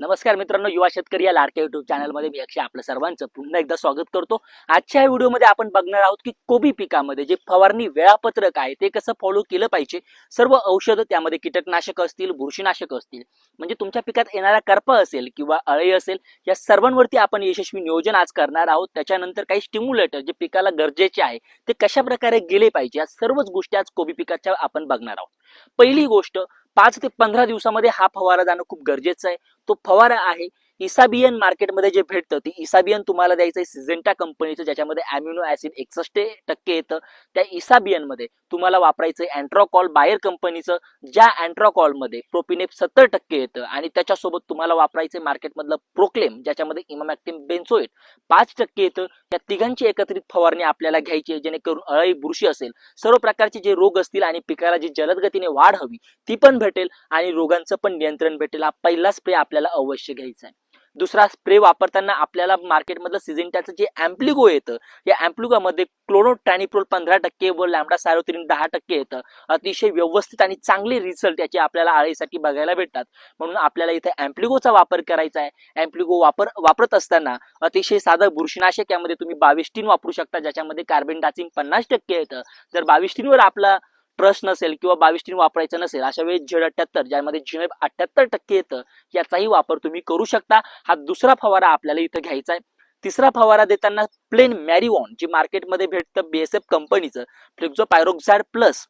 नमस्कार मित्रांनो युवा शेतकरी या लाडक्या युट्यूब चॅनलमध्ये मी अक्षय आपलं सर्वांचं पुन्हा एकदा स्वागत करतो. आजच्या या व्हिडिओमध्ये आपण बघणार आहोत की कोबी पिकामध्ये जे फवारणी वेळापत्रक आहे ते कसं फॉलो केलं पाहिजे? सर्व औषधं त्यामध्ये कीटकनाशक असतील बुरशीनाशक असतील म्हणजे तुमच्या पिकात येणारा करपा असेल किंवा अळी असेल या सर्वांवरती आपण यशस्वी नियोजन आज करणार आहोत. त्याच्यानंतर काही स्टिम्युलेटर जे पिकाला गरजेचे आहे ते कशा प्रकारे गेले पाहिजे या सर्वच गोष्टी आज कोबी पिकाच्या आपण बघणार आहोत. पहिली गोष्ट पाच ते पंधरा दिवसामध्ये हा फवारा जाणं खूप गरजेचं आहे. तो फवारा आहे इसाबियन मार्केटमध्ये जे भेटतं ते इसाबियन तुम्हाला द्यायचं आहे सिझेंटा कंपनीचं ज्याच्यामध्ये अॅम्युनो ऍसिड एकसष्ट टक्के येतं. त्या इसाबियनमध्ये तुम्हाला वापरायचं अँट्रॉकॉल बायर कंपनीचं ज्या अँट्रॉकॉलमध्ये प्रोपिनेप सत्तर टक्के येतं. आणि त्याच्यासोबत तुम्हाला वापरायचं मार्केटमधलं प्रोक्लेम ज्याच्यामध्ये इमामॅक्टिम बेन्सोएट पाच टक्के येतं. त्या तिघांची एकत्रित फवारणी आपल्याला घ्यायची आहे जेणेकरून अळी बुरशी असेल सर्व प्रकारचे जे रोग असतील आणि पिकाला जी जलद गतीने वाढ हवी ती पण भेटेल आणि रोगांचं पण नियंत्रण भेटेल. हा पहिला स्प्रे आपल्याला अवश्य घ्यायचा आहे. दुसरा स्प्रे वापरताना आपल्याला मार्केटमधलं सिझेंटाचं जे अँप्लिगो येतं या अँप्लिगोमध्ये क्लोरोट्रॅनिप्रोल पंधरा टक्के व लॅमडा सायरोथिन दहा टक्के येतं. अतिशय व्यवस्थित आणि चांगले रिझल्ट याचे आपल्याला आळीसाठी बघायला भेटतात. म्हणून आपल्याला इथे अँप्लिगोचा वापर करायचा आहे. अँप्लिगो वापर वापरत असताना अतिशय साधं बुरशीनाशक यामध्ये तुम्ही बाविस्टीन वापरू शकता ज्याच्यामध्ये कार्बन डायऑक्साईड पन्नास टक्के येतं. जर बाविस्टीनवर आपला ट्रस्ट नसेल किंवा बावीस टीन वापरायचं नसेल अशा वेळी झेड अठ्याहत्तर ज्यामध्ये झेड अठ्याहत्तर टक्के येतं याचाही वापर तुम्ही करू शकता. हा दुसरा फवारा आपल्याला इथं घ्यायचा आहे. तिसरा फवारा देताना प्लेन मॅरिवॉन जे मार्केटमध्ये भेटतं बीएसएफ कंपनीचं फ्लिक्झो पायरोक्झॅड प्लस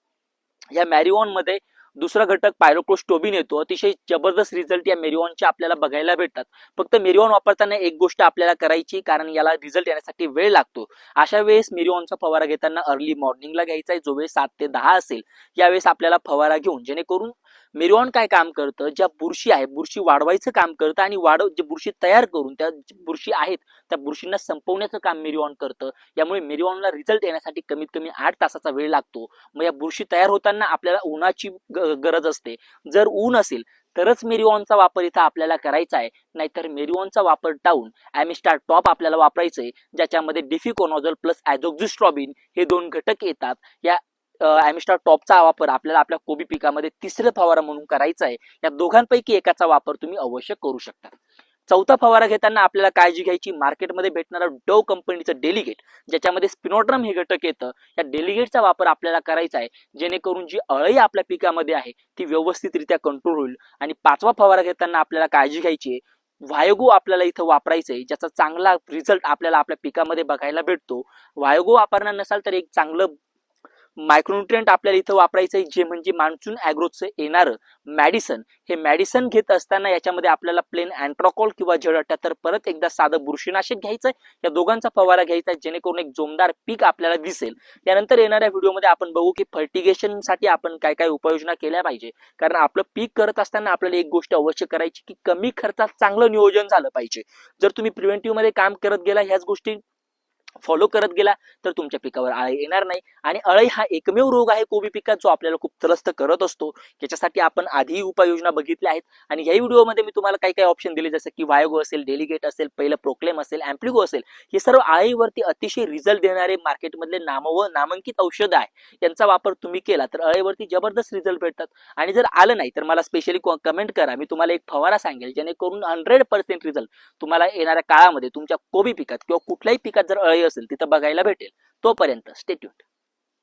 या मॅरिवॉनमध्ये दुसरा घटक पायरोक्लोस्टोबिन येतो. अतिशय जबरदस्त रिझल्ट या मेरिओनचे आपल्याला बघायला भेटतात. फक्त मेरिओन वापरताना एक गोष्ट आपल्याला करायची कारण याला रिझल्ट येण्यासाठी वेळ लागतो. अशा वेळेस मेरिओनचा फवारा घेताना अर्ली मॉर्निंगला घ्यायचा आहे. जो वेळ सात ते दहा असेल यावेळेस आपल्याला फवारा घेऊन जेणेकरून मेरिऑन काय काम करतं? ज्या बुरशी आहे बुरशी वाढवायचं काम करतं आणि वाढव जे बुरशी तयार करून त्या बुरशी आहेत त्या बुरशींना संपवण्याचं काम मेरिऑन करतं. यामुळे मेरिऑनला रिझल्ट येण्यासाठी कमीत कमी आठ तासाचा वेळ लागतो. मग या बुरशी तयार होताना आपल्याला उन्हाची ग- गरज असते. जर ऊन असेल तरच मेरिओनचा वापर इथं आपल्याला करायचा आहे. नाहीतर मेरिओनचा वापर टाळून ॲमिस्टार टॉप आपल्याला वापरायचं आहे ज्याच्यामध्ये डिफिकोनॉझल प्लस ॲझोक्झिस्ट्रॉबिन हे दोन घटक येतात. या ॲमिस्टार टॉपचा वापर आपल्याला आपल्या कोबी पिकामध्ये तिसरं फवारा म्हणून करायचा आहे या दोघांपैकी एकाचा वापर तुम्ही अवश्य करू शकता. चौथा फवारा घेताना आपल्याला काळजी घ्यायची मार्केटमध्ये भेटणारा डव कंपनीचं डेलिगेट ज्याच्यामध्ये स्पिनोड्रम हे घटक येतं या डेलिगेटचा वापर आपल्याला करायचा आहे जेणेकरून जी अळई आपल्या पिकामध्ये आहे ती व्यवस्थितरित्या कंट्रोल होईल. आणि पाचवा फवारा घेताना आपल्याला काळजी घ्यायची आहे वायगो आपल्याला इथं वापरायचं आहे ज्याचा चांगला रिझल्ट आपल्याला आपल्या पिकामध्ये बघायला भेटतो. वायगो वापरणार नसाल तर एक चांगलं मायक्रोन्युट्रियंट आपल्याला इथं वापरायचं आहे जे म्हणजे मान्सून ॲग्रोचं येणारं मॅडिसन. हे मॅडिसन घेत असताना याच्यामध्ये आपल्याला प्लेन अँट्रॉकॉल किंवा झेड अठ्याहत्तर परत एकदा साधं बुरशीनाशक घ्यायचं आहे. या दोघांचा फवारा घ्यायचा आहे जेणेकरून एक जोमदार पीक आपल्याला दिसेल. त्यानंतर येणाऱ्या व्हिडिओमध्ये आपण बघू की फर्टिगेशनसाठी आपण काय काय उपाययोजना केल्या पाहिजे. कारण आपलं पीक करत असताना आपल्याला एक गोष्ट अवश्य करायची की कमी खर्चात चांगलं नियोजन झालं पाहिजे. जर तुम्ही प्रिव्हेंटिव्हमध्ये काम करत गेला ह्याच गोष्टी फॉलो करत गेला तर तुमच्या पिकावर आळी येणार नाही. आणि अळई हा एकमेव रोग आहे कोबी पिकात जो आपल्याला खूप त्रस्त करत असतो. याच्यासाठी आपण आधीही उपाययोजना बघितल्या आहेत. आणि याही व्हिडिओमध्ये मी तुम्हाला काही काही ऑप्शन दिले जसं की वायोगो असेल डेलिगेट असेल पहिलं प्रोक्लेम असेल अँप्लिगो असेल हे सर्व आळीवरती अतिशय रिझल्ट देणारे मार्केटमधले नाम व नामांकित औषधं आहे. यांचा वापर तुम्ही केला तर अळीवरती जबरदस्त रिझल्ट भेटतात. आणि जर आलं नाही तर मला स्पेशली कमेंट करा. मी तुम्हाला एक फवारा सांगेल जेणेकरून हंड्रेड पर्सेंट रिझल्ट तुम्हाला येणाऱ्या काळामध्ये तुमच्या कोबी पिकात किंवा कुठल्याही पिकात जर अळी असेल तिथं बघायला भेटेल. तोपर्यंत स्टेट्यूट